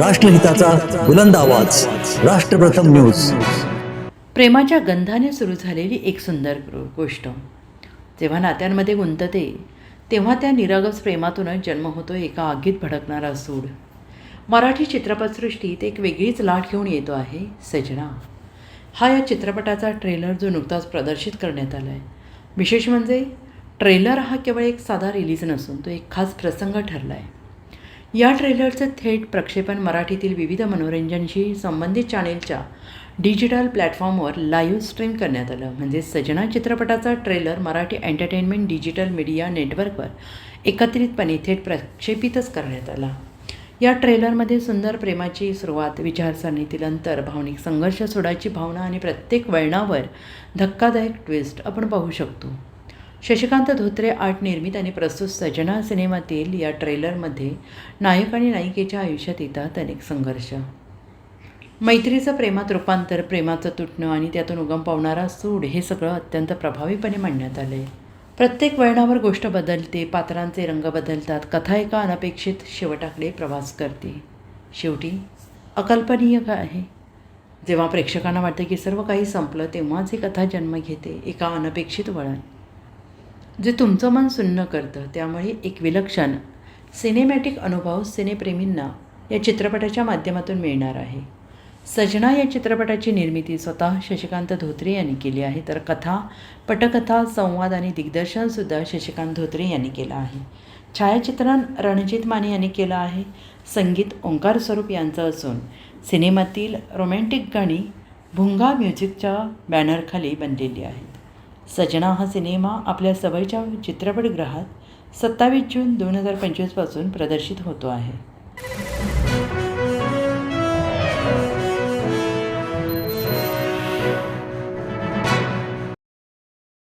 राष्ट्रहिताचा बुलंद आवाज. राष्ट्रप्रथम न्यूज. प्रेमाच्या गंधाने सुरू झालेली एक सुंदर गोष्ट. जेव्हा नात्यांमध्ये गुंतते तेव्हा त्या निरागस प्रेमातूनच जन्म होतो एका आगीत भडकणारा सूड. मराठी चित्रपटसृष्टीत एक वेगळीच लाट घेऊन येतो आहे सजना. हा या चित्रपटाचा ट्रेलर जो नुकताच प्रदर्शित करण्यात आला आहे विशेष म्हणजे ट्रेलर हा केवळ एक साधा रिलीज नसून तो एक खास प्रसंग ठरला आहे या ट्रेलरचं थेट प्रक्षेपण मराठीतील विविध मनोरंजनशी संबंधित चॅनेलच्या डिजिटल प्लॅटफॉर्मवर लाईव्ह स्ट्रीम करण्यात आलं. म्हणजे सजना चित्रपटाचा trailer Marathi entertainment digital media नेटवर्कवर एकत्रितपणे थेट प्रक्षेपितच करण्यात आला. या ट्रेलरमध्ये सुंदर प्रेमाची सुरुवात विचारसरणीतील अंतर भावनिक संघर्ष सोडायची भावना आणि प्रत्येक वळणावर धक्कादायक ट्विस्ट आपण पाहू शकतो. शशिकांत धोत्रे आर्ट निर्मित आणि प्रस्तुत सजना सिनेमातील या ट्रेलरमध्ये नायक आणि नायिकेच्या आयुष्यात येतात अनेक संघर्ष. मैत्रीचं प्रेमात रूपांतर प्रेमाचं तुटणं आणि त्यातून उगम पावणारा सूड हे सगळं अत्यंत प्रभावीपणे मांडण्यात आलं आहे प्रत्येक वळणावर गोष्ट बदलते पात्रांचे रंग बदलतात कथा एका अनपेक्षित शेवटाकडे प्रवास करते. शेवटी अकल्पनीय का आहे? जेव्हा प्रेक्षकांना वाटतं की सर्व काही संपलं तेव्हाच ही कथा जन्म घेते एका अनपेक्षित वळण. जे तुमचं मन सुन्न करतं त्यामुळे एक विलक्षण सिनेमॅटिक अनुभव सिनेप्रेमींना या चित्रपटाच्या माध्यमातून मिळणार आहे. सजना या चित्रपटाची निर्मिती स्वतः शशिकांत धोत्रे यांनी केली आहे तर कथा पटकथा संवाद आणि दिग्दर्शनसुद्धा शशिकांत धोत्रे यांनी केलं आहे. छायाचित्रण रणजित माने यांनी केलं आहे. संगीत ओंकार स्वरूप यांचं असून सिनेमातील रोमॅन्टिक गाणी भुंगा म्युझिकच्या बॅनरखाली बनलेली आहेत. सजना हा सिनेमा आपल्या सवयच्या चित्रपटगृहात सत्तावीस जून दोन हजार पंचवीसपासून प्रदर्शित होतो आहे.